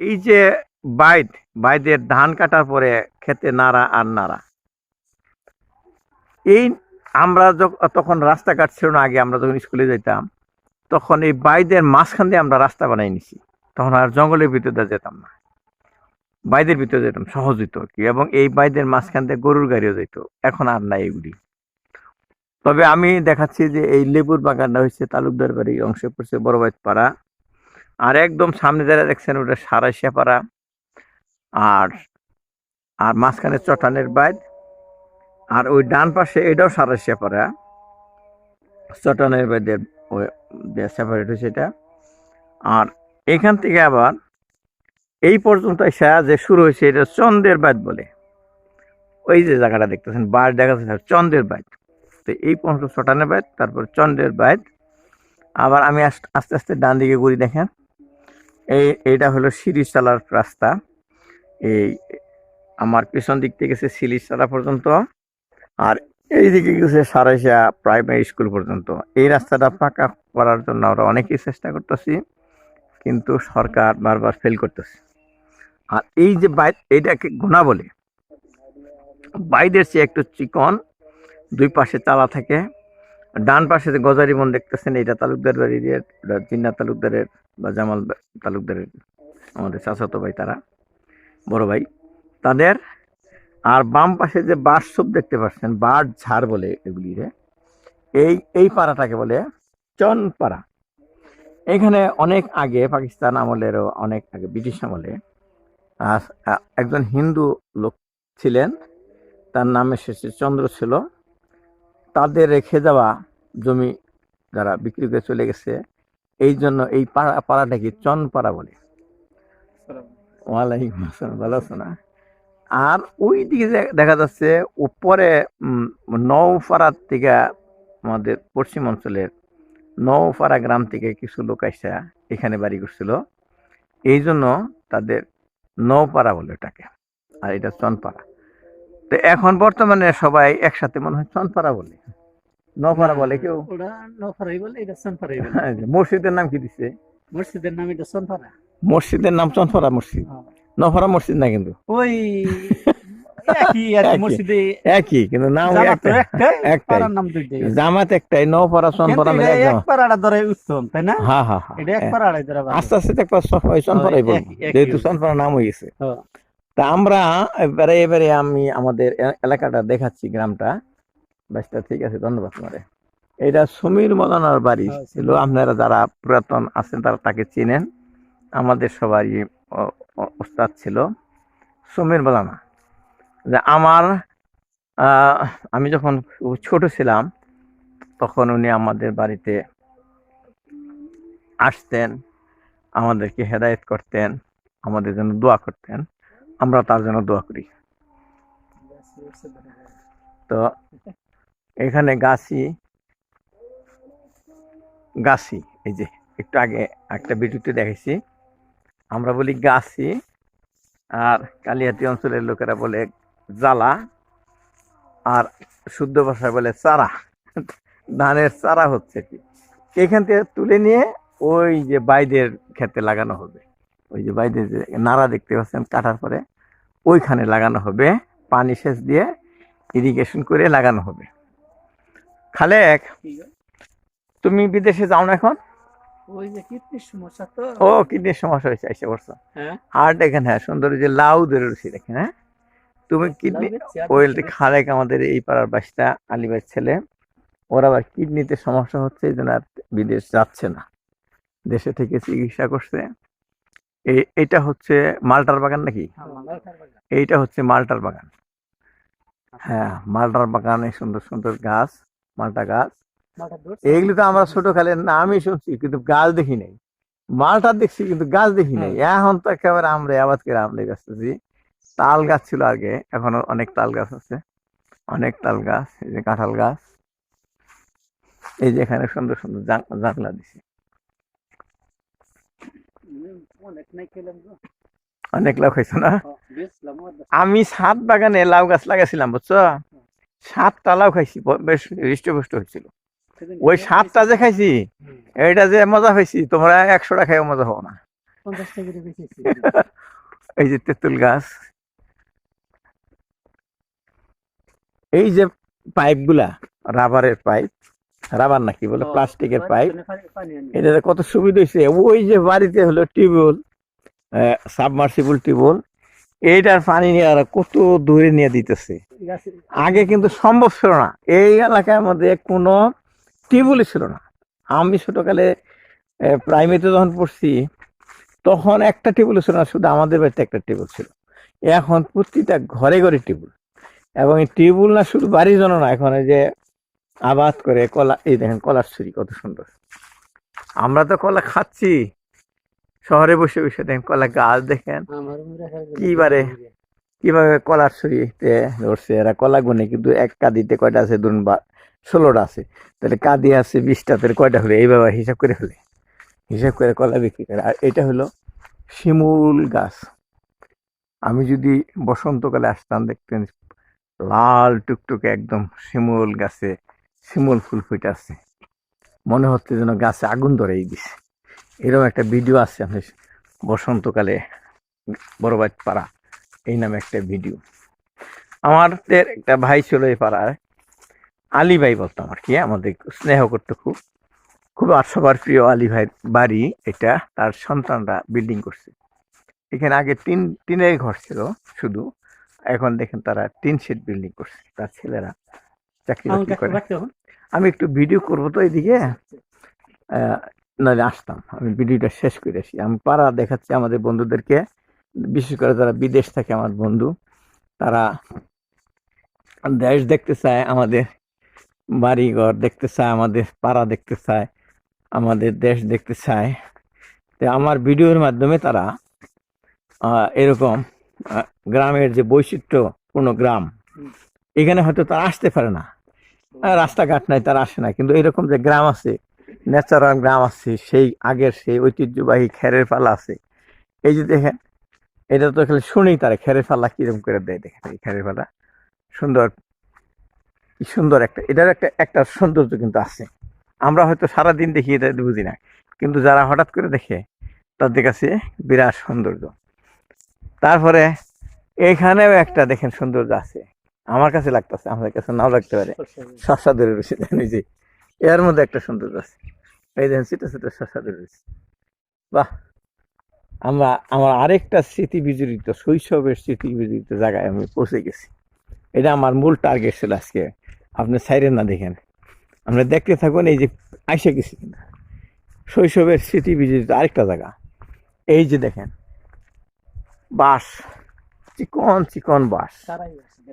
এই যে বাইদ বাইদের ধান কাটার পরে খেতে নাড়া আর নাড়া। এই আমরা তখন রাস্তাঘাট ছিল না, আগে আমরা যখন স্কুলে যেতাম তখন এই বাইদের মাঝখান দিয়ে আমরা রাস্তা বানাই নিছি। তখন আর জঙ্গলের ভিতরে যেতাম না। বাইদের ভিতরে যেতাম, সহজ হইতো আর কি। এবং এই বাইদের মাঝখান দিয়ে গরুর গাড়িও যেত এখন আর নাই এগুলি। তবে আমি দেখাচ্ছি যে এই লেবুর বাগানটা হচ্ছে তালুকদার বাড়ি অংশে পড়ছে বড় বাইত পাড়া আর একদম সামনে যারা দেখছেন, ওটা সারাইশিয়া পাড়া আর আর মাঝখানে চটানের বাইদ আর ওই ডান পাশে এটাও সারাইশিয়া পাড়া চটানের বাইদের সেপারেট হয়েছে এটা। আর এখান থেকে আবার এই পর্যন্ত এসে যে শুরু হয়েছে, এটা চন্দ্রের বাইদ বলে। ওই যে জায়গাটা দেখতেছেন বার দেখা যাচ্ছে চন্দ্রের বাইদ তো এই পর্যন্ত চটানের বাইদ তারপর চন্দ্রের বাইদ আবার আমি আস- আস্তে আস্তে ডান দিকে ঘুরি দেখেন। এই, এইটা হলো সিরিজতলার রাস্তা। এই, আমার পেছন দিক থেকে গেছে সিরিজতলা পর্যন্ত আর এই দিকে গেছে সারাইশা প্রাইমারি স্কুল পর্যন্ত। এই রাস্তাটা পাকা করার জন্য আমরা অনেকেই চেষ্টা করতেছি, কিন্তু সরকার বারবার ফেল করতেছে। আর এই যে বাইদ এইটাকে গোনা বলে বাইদের চেয়ে একটু চিকন, দুই পাশে চালা থাকে ডান পাশে যে গজারি বন দেখতেছেন এটা তালুকদার বাড়ির ইয়ে, ওটা জিন্না তালুকদারের বা জামাল তালুকদারের আমাদের চাচাতো ভাই তারা বড় ভাই। তাদের আর বাম পাশে যে বাঁশ সব দেখতে পাচ্ছেন বাট ঝাড় বলে এগুলি এই এই পাড়াটাকে বলে চনপাড়া। এখানে অনেক আগে পাকিস্তান আমলেরও অনেক আগে ব্রিটিশ আমলে একজন হিন্দু লোক ছিলেন তার নামে শেষে চন্দ্র ছিল। তাদের রেখে যাওয়া জমি যারা বিক্রি করে চলে গেছে, এই জন্য এই পাড়া পাড়াটাকে চনপাড়া বলে? ওয়ালাইকুম আসসালাম, ভালো আছো না? আর ওই দিকে দেখা যাচ্ছে, উপরে নৌপাড়ার থেকে আমাদের পশ্চিম অঞ্চলের নৌপাড়া গ্রাম থেকে কিছু লোক আসা, এখানে বাড়ি করছিল। এই জন্য তাদের নৌপাড়া বলে এটাকে আর এটা চনপাড়া। তো এখন বর্তমানে সবাই একসাথে মনে হয় চনপাড়া বলে নৌপাড়া বলে কেউ বলে এটা বলে মসজিদের নাম কি দিছে? মসজিদের নাম এটা সনফারা মসজিদের নাম চনপাড়া মসজিদ। হ্যাঁ। নফারা মসজিদ না কিন্তু? ওই একই কিন্তু নাম জামাত একটাই জামাত নৌপাড়া চনপাড়া মিলে এক পাড়াটা ধরে উত্তম তাই না? হ্যাঁ হ্যাঁ হ্যাঁ। এটা এক পাড়াটাই ধরে আস্তে আস্তে দেখবা সবাই চনপাড়াই বলব। যেহেতু চনপাড়া নাম হয়ে গেছে। হ্যাঁ। তা আমরা এবারে এবারে আমি আমাদের এলাকাটা দেখাচ্ছি গ্রামটা। বেশটা ঠিক আছে ধন্যবাদ তোমারে। এটা সমীর মলানার বাড়ি। হ্যাঁ, ছিল আপনারা যারা পুরাতন আছেন তারা তাকে চিনেন। আমাদের সবারই ওস্তাদ ছিল সমীর মলানা। যে আমার আমি যখন ছোট ছিলাম তখন উনি আমাদের বাড়িতে আসতেন আমাদেরকে হেদায়েত করতেন আমাদের জন্য দোয়া করতেন। আমরা তার জন্য দোয়া করি। তো এখানে গাছি গাছি, এই যে একটু আগে একটা ভিডিওতে দেখেছি আমরা বলি গাছি, আর কালিয়াতি অঞ্চলের লোকেরা বলে জ্বালা, আর শুদ্ধ ভাষায় বলে চারা। ধানের চারা হচ্ছে কি? এখান থেকে তুলে নিয়ে ওই যে বাইদের ক্ষেতে লাগানো হবে। ওই যে বাইদের যে নাড়া দেখতে পাচ্ছেন কাটার পরে ওইখানে লাগানো হবে পানি সেচ দিয়ে ইরিগেশন করে লাগানো হবে। খালেক তুমি বিদেশে যাও না এখন? ও কিডনির সমস্যা হয়েছে এসে বলছো হ্যাঁ। আর দেখেন হ্যাঁ সুন্দর যে লাউ ধরে রয়েছে দেখেন হ্যাঁ। তুমি কিডনি ওয়েল খালেক আমাদের এই পাড়ার বাসটা আলিবাইয়ের ছেলে ওর আবার কিডনিতে সমস্যা হচ্ছে এই জন্য আর বিদেশ যাচ্ছে না। দেশে থেকে চিকিৎসা করছে। এটা হচ্ছে মালটার বাগান নাকি? এইটা হচ্ছে মালটার বাগান। হ্যাঁ মালটার বাগানে সুন্দর সুন্দর গাছ মালটা গাছ। এইগুলো তো আমরা ছোট কালে নামই শুনছি কিন্তু গাছ দেখি নাই। মালটা দেখছি কিন্তু গাছ দেখি নাই। এখন তো একেবারে আমরা আবাদ করে আমরা গাছতেছি। তাল গাছ ছিল আগে এখনও অনেক তাল গাছ আছে। অনেক তাল গাছ এই যে কাঁঠাল গাছ। এই যে এখানে সুন্দর সুন্দর জানলা দিছি। অনেক লাউ খাইছো না? আমি সাত বাগানে লাউ গাছ লাগাইছিলাম, বুঝছ? সাতটা লাউ খাইছি বেশ হৃষ্টপুষ্ট হয়েছিল ওই সাতটা যে খাইছি, এইটা যে মজা হয়েছি তোমরা একশোটা খাইও মজা হও না। এই যে তেঁতুল গাছ। এই যে পাইপগুলা, রাবারের পাইপ রাবার নাকি বলে প্লাস্টিকের পাইপ। এটা কত সুবিধা হয়েছে ওই যে বাড়িতে হলো টিউবওয়েল সাবমার্সিবল টিউবওয়েল এইটার পানি নিয়ে আর কত দূরে নিয়ে দিতেছে। আগে কিন্তু সম্ভব ছিল না। এই এলাকার মধ্যে কোনো টিউবওয়েলই ছিল না। আমি ছোটকালে প্রাইমারিতে যখন পড়ছি তখন একটা টিউবওয়েল ছিল না শুধু আমাদের বাড়িতে একটা টিউবওয়েল ছিল। এখন প্রতিটা ঘরে ঘরে টিউবওয়েল। এবং এই টিউবওয়েল না শুধু বাড়ির জন্য না এখন এই যে আবাদ করে কলা এই দেখেন কলার ছুরি কত সুন্দর। আমরা তো কলা খাচ্ছি। শহরে বসে বসে দেখেন কলা গাছ দেখেন। আমার উপরে রাখার জন্য কি বারে? কীভাবে কলার ছড়িতে ধরছে এরা? কলা গুনে কিন্তু এক কাদিতে কয়টা আছে? ধরুন বা ষোলোটা আছে। তাহলে কাদি আছে বিশটা তাহলে কয়টা হলে? এইভাবে হিসাব করে হলে। হিসাব করে কলা বিক্রি করে। আর এটা হলো শিমুল গাছ। আমি যদি বসন্তকালে আসতাম দেখতেন লাল টুকটুকে একদম শিমুল গাছে শিমুল ফুল ফুটে আছে মনে হচ্ছে যেন গাছে আগুন ধরেই দিছে। এরকম একটা ভিডিও আছে আমি বসন্তকালে বড়বাজ পাড়া এই নামে একটা ভিডিও। আমাদের একটা ভাই ছিল এই পাড়ায়। আলী ভাই বলতাম আর কি, আমাদের স্নেহ করতো খুব। খুব আর সবার প্রিয় আলী ভাইয়ের বাড়ি এটা, তার সন্তানরা বিল্ডিং করছে। এখানে আগে তিন টিনের ঘর ছিল শুধু। এখন দেখেন তারা তিন শেড বিল্ডিং করছে, তার ছেলেরা। চাকরি বাকরি করে। আমি একটু ভিডিও করব তো এইদিকে নাহলে আসতাম। আমি ভিডিওটা শেষ করে আসি। আমি পাড়া দেখাচ্ছি আমাদের বন্ধুদেরকে। বিশেষ করে যারা বিদেশ থাকে আমার বন্ধু তারা দেশ দেখতে চায় আমাদের বাড়িঘর দেখতে চায় আমাদের পাড়া দেখতে চায় আমাদের দেশ দেখতে চায়। তো আমার ভিডিওর মাধ্যমে তারা এরকম গ্রামের যে বৈচিত্র্যপূর্ণ গ্রাম এখানে হয়তো তারা আসতে পারে না। রাস্তাঘাট নাই, তারা আসে না কিন্তু এরকম যে গ্রাম আছে ন্যাচারাল গ্রাম আছে, সেই আগের সেই ঐতিহ্যবাহী খেরের পালা আছে। এই যে দেখেন, এটা তো খালি শুনেই তারা খেরের পাল্লা কীরকম করে দেয় দেখেন, এই খেরের পাল্লা সুন্দর সুন্দর একটা, এটার একটা একটা সৌন্দর্য কিন্তু আছে। আমরা হয়তো সারাদিন দেখি এটা বুঝি না। কিন্তু যারা হঠাৎ করে দেখে, তাদের কাছে বিরাট সৌন্দর্য। তারপরে এখানেও একটা দেখেন সৌন্দর্য আছে। আমার কাছে লাগতেছে, আমাদের কাছে নাও লাগতে পারে। শসা ধরে রয়েছে এই যে। এর মধ্যে একটা সৌন্দর্য আছে। এই দেখেন, ছোট ছোট শসা ধরে রয়েছে। বাহ! আমরা, আমার আরেকটা স্মৃতি বিজড়িত, শৈশবের স্মৃতি বিজড়িত জায়গায় আমি পৌঁছে গেছি। এটা আমার মূল টার্গেট ছিল আজকে। আপনি সাইরেন না, দেখেন। আমরা দেখতে থাকুন, এই যে আইসে গেছি কিনা। শৈশবের স্মৃতি বিজড়িত আরেকটা জায়গা। এই যে দেখেন, বাঁশ। চিকন চিকন বাঁশ।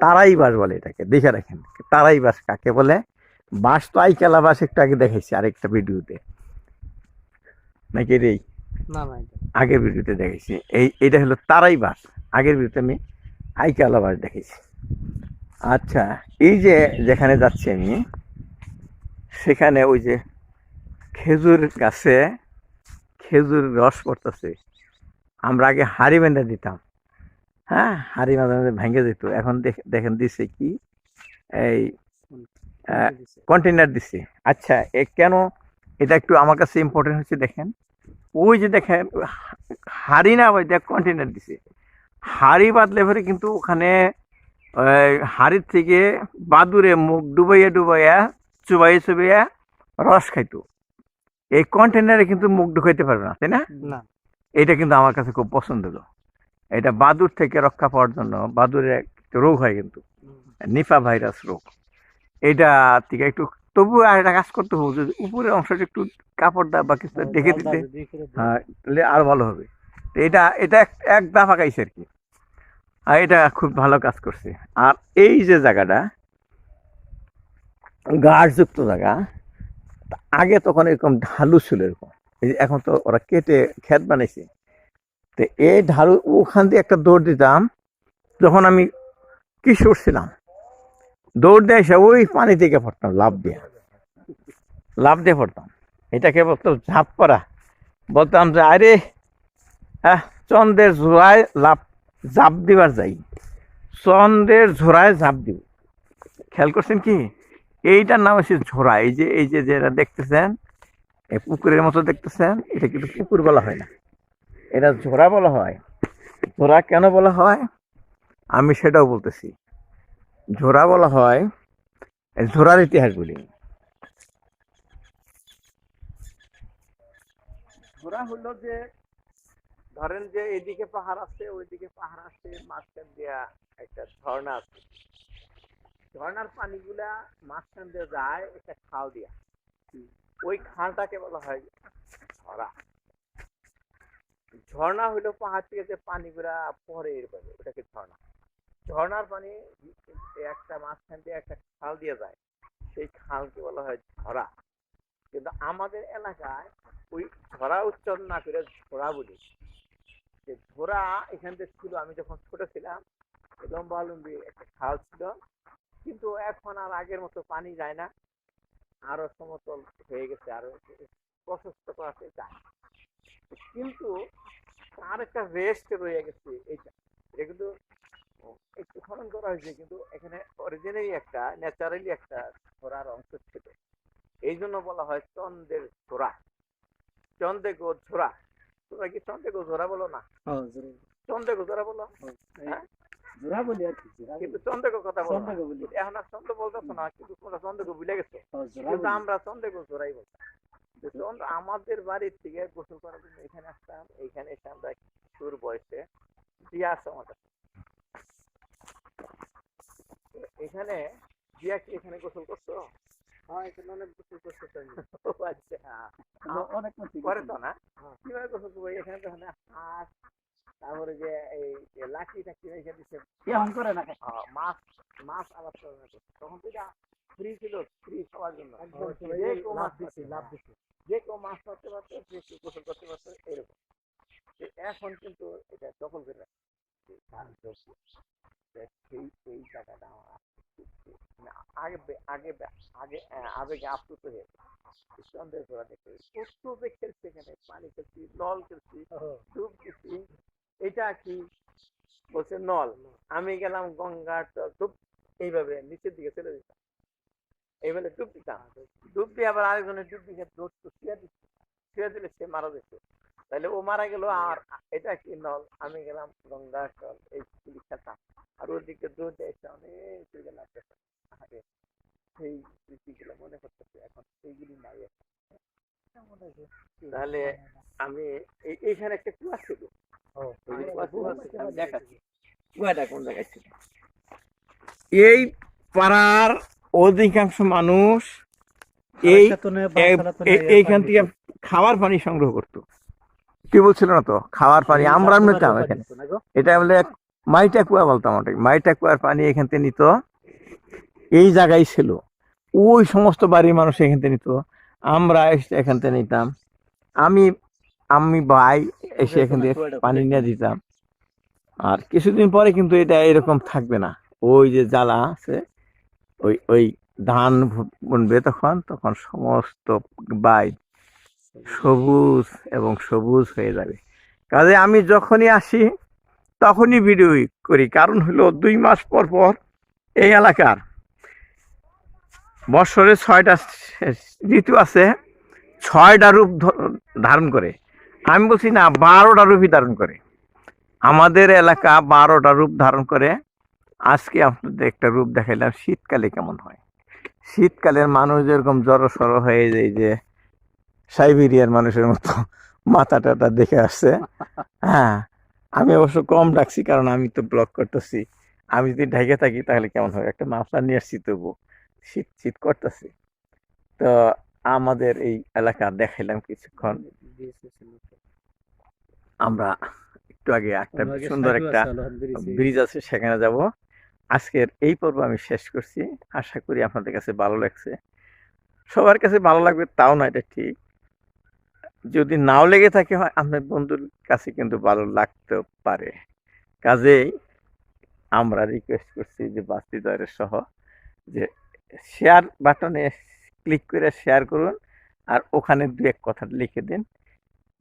তারাই বাস বলে এটাকে দেখে রাখেন। তারাই বাস কাকে বলে? বাস তো আইকালা বাস একটু আগে দেখাইছি আরেকটা ভিডিওতে। নাকি রে। আগের ভিডিওতে দেখাইছি। এই এটা হলো তারাই বাস। আগের ভিডিওতে আমি আইকালা বাস দেখেছি আচ্ছা এই যে যেখানে যাচ্ছি আমি সেখানে ওই যে খেজুর গাছে খেজুর রস পড়তেছে। আমরা আগে হাড়ি বেঁধে দিতাম। হ্যাঁ হাড়ি মাঝে মাঝে ভেঙে যেত। এখন দেখেন দিছে কি? এই কন্টেনার দিছে? আচ্ছা এ কেন এটা একটু আমার কাছে ইম্পর্টেন্ট হচ্ছে দেখেন। ওই যে দেখেন হাড়ি না ওই দেখ কন্টেনার দিছে। হাড়ি বাদলে পরে কিন্তু ওখানে হাড়ির থেকে বাদুরে মুখ ডুবাইয়া ডুবাইয়া চুবাইয়া চুবাইয়া রস খাইতো। এই কন্টেনারে কিন্তু মুখ ঢুকাইতে পারবে না তাই না? না। এটা কিন্তু আমার কাছে খুব পছন্দ হলো এটা বাদুর থেকে রক্ষা পাওয়ার জন্য বাদুরের একটা রোগ হয় কিন্তু নিপা ভাইরাস রোগ। এটা থেকে একটু তবু আর একটা কাজ করতে হবে যদি উপরের অংশটা একটু কাপড় দা বা কিছু দেখে দিতে। হ্যাঁ তাহলে আরও ভালো হবে। এটা এটা এক- এক দাফা খাইছে আর কি। আর এটা খুব ভালো কাজ করছে। আর এই যে জায়গাটা গাছযুক্ত জায়গা আগে তখন এরকম ঢালু ছিল এরকম। এখন তো ওরা কেটে ক্ষেত বানাইছে। তো এই ঢালু ওখান দিয়ে একটা দৌড় দিতাম, যখন আমি কিশোর ছিলাম। দৌড় দিয়ে এসে ওই পানি থেকে পড়তাম লাভ দিয়ে। লাভ দিয়ে পড়তাম। এটাকে বলতাম ঝাঁপ করা। বলতাম যে, আরে হ্যাঁ চন্দ্রের ঝোড়ায় লাভ জাপ দিবার যাই। চন্দ্রের ঝোড়ায় ঝাঁপ দিব। খেয়াল করছেন কি? এইটার নাম হচ্ছে ঝোড়া। এই যে এই যে, যেটা দেখতেছেন, এই পুকুরের মতো দেখতেছেন, এটা কিন্তু পুকুর বলা হয় না। এটা ঝোড়া বলা হয়। ঝোড়া কেন বলা হয়? আমি সেটাও বলতেছি। ঝোড়া বলা হয় এই ঝোড়ার ইতিহাস বলি ঝোড়া হলো যে, ধরেন যে এদিকে পাহাড় আছে, ওইদিকে পাহাড় আছে, মাঝখান দিয়া একটা ঝর্ণা আছে। ঝর্ণার পানিগুলা মাঝখান দিয়ে যায় একটা খাল দিয়া। ওই খালটাকে বলা হয় ঝরা ঝর্ণা হইল পাহাড় থেকে যে পানিগুলা পরে এরকম ওটাকে ঝর্ণা। ঝর্ণার পানি একটা মাঝখান দিয়ে একটা খাল দিয়ে যায়। সেই খালকে বলা হয় ঝরা। কিন্তু আমাদের এলাকায় ওই ঝরা উচ্চারণ না করে ঝোড়া বলি। যে ঝোড়া এখান থেকে ছিল, আমি যখন ছোট ছিলাম লম্বা লম্বি একটা খাল ছিল। কিন্তু এখন আর আগের মতো পানি যায় না। আরও সমতল হয়ে গেছে, আরও প্রশস্ত করাতে যায়। কিন্তু তার একটা রেস্ট রয়ে গেছে এইটা এটা কিন্তু একটু খনন করা হয়েছে কিন্তু এখানে অরিজিনালি একটা ন্যাচারালি একটা ছোড়ার অংশ ছিল। এই জন্য বলা হয় চন্দ্রের ছোড়া চন্দ্রে গো ছোড়া তোমরা কি চন্দ্রে গো ঝোড়া বলো না? হ্যাঁ, জোরে- চন্দ্রে গো ঝোড়া বলো। হ্যাঁ? জোড়া বলি কিন্তু কথা। এখন আর চন্দ্র বলতেছো না কিন্তু তোমরা চন্দ্র গো ভুলে গেছো। হ্যাঁ, কিন্তু আমরা চন্দ্রে গো ঝোড়াই বলতাম। আমাদের বাড়ির থেকে গোসল করার জন্য এখানে আসতাম এখানে এসে আমরা সুর বয়সে আমার কাছে। এ- এখানে দিয়া কি এখানে গোসল করছ? হ্যাঁ, আচ্ছা। হ্যাঁ। তারপরে যে এই লাঠি টাকি রেখে দিচ্ছে? আহ, মাছ মাছ তো। তখন তো ফ্রি ছিল ফ্রি সবার জন্য। লাভ। যে কেউ মাছ ধরতে পারতো যে কেউ গোসল করতে পারতো এরকম। এখন কিন্তু এটা দখল করে রাখছে সেই এই জায়গাটা আমার আগে আগে আগে আবেগে আপ্লুত হয়ে চন্দ্রের ঘোড়া দেখে কত খেলছে এখানে পানি খেলছি নল খেলছি ডুব দিছি এটা কি বলছে নল? আমি গেলাম গঙ্গার ডুব এইভাবে নিচের দিকে চলে যেতাম এইভাবে ডুব দিতাম ডুব দিয়ে আবার আরেকজনের ডুব দিয়ে শুয়ে দিচ্ছে শুয়ে দিলে সে মারা যেত। তাহলে ও মারা গেল আর এটা কি নল? আমি গেলাম গঙ্গার চল এই খেতাম আর ওদিকে দৌড় দিয়ে এসে অনেক গেলাম সেই স্মৃতিগুলো মনে করতেছে এখন সেইগুলি নাই তাহলে আমি এই- এইখানে একটা কুয়া ছিল? এই পাড়ার অধিকাংশ মানুষ এই এইখান থেকে খাবার পানি সংগ্রহ করতো। কি বলছিল না তো? খাবার পানি আমরা নিতাম এখানে? এটা বলে মাইটা কুয়া বলতাম ওটাকে মাইটা কুয়ার পানি এখান থেকে নিত। এই জায়গায় ছিল। ওই সমস্ত বাড়ির মানুষ এখান থেকে নিত। আমরা এসে এখান থেকে নিতাম। আমি আমি ভাই এসে এখান থেকে পানি নিয়ে দিতাম। আর কিছুদিন পরে কিন্তু এটা এরকম থাকবে না। ওই যে জ্বালা আছে ওই ওই ধান বুনবে তখন তখন সমস্ত বাই সবুজ এবং সবুজ হয়ে যাবে। কাজে আমি যখনই আসি, তখনই ভিডিও করি। কারণ হলো দুই মাস পর পর এই এলাকার বৎসরে ছয়টা ঋতু আছে, ছয়টা রূপ ধারণ করে। আমি বলছি না, বারোটা রূপই ধারণ করে। আমাদের এলাকা বারোটা রূপ ধারণ করে। আজকে আপনাদের একটা রূপ দেখাইলাম শীতকালে কেমন হয়? শীতকালের মানুষ যেরকম জড়ো সড়ো হয়ে যায় যে সাইবেরিয়ার মানুষের মতো মাথা টাটা দেখে আসছে। হ্যাঁ আমি অবশ্য কম ডাকছি কারণ আমি তো ব্লক করতেছি। আমি যদি ঢেকে থাকি তাহলে কেমন হবে একটা মাফলার নিয়ে আসছি তবু। শীত শীত করতেছি। তো আমাদের এই এলাকা দেখাইলাম কিছুক্ষণ। আমরা একটু আগে একটা সুন্দর একটা। ব্রিজ আছে সেখানে যাব। আজকের এই পর্ব আমি শেষ করছি। আশা করি আপনাদের কাছে ভালো লাগছে। সবার কাছে ভালো লাগবে তাও না, এটা ঠিক। যদি নাও লেগে থাকে, হয় আপনার বন্ধুর কাছে কিন্তু ভালো লাগতে পারে। কাজেই আমরা রিকোয়েস্ট করছি যে বাস্তি দয়ের সহ যে শেয়ার বাটনে ক্লিক করে শেয়ার করুন। আর ওখানে দু এক কথা লিখে দিন।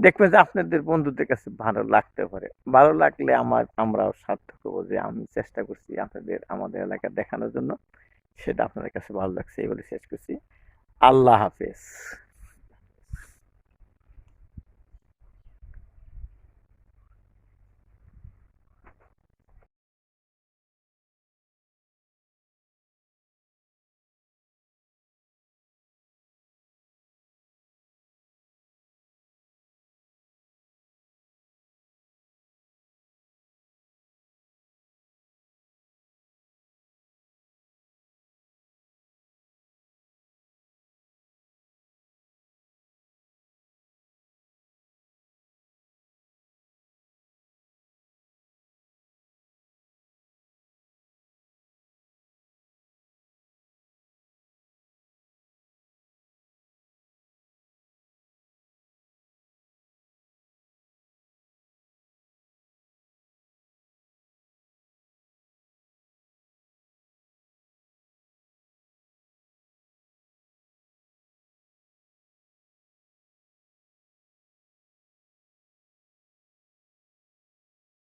দেখবেন যে আপনাদের বন্ধুদের কাছে ভালো লাগতে পারে। ভালো লাগলে আমার, আমরাও সার্থক হব যে আমি চেষ্টা করছি আপনাদের, আমাদের এলাকা দেখানোর জন্য। সেটা আপনাদের কাছে ভালো লাগছে এই বলে শেষ করছি। আল্লাহ হাফেজ।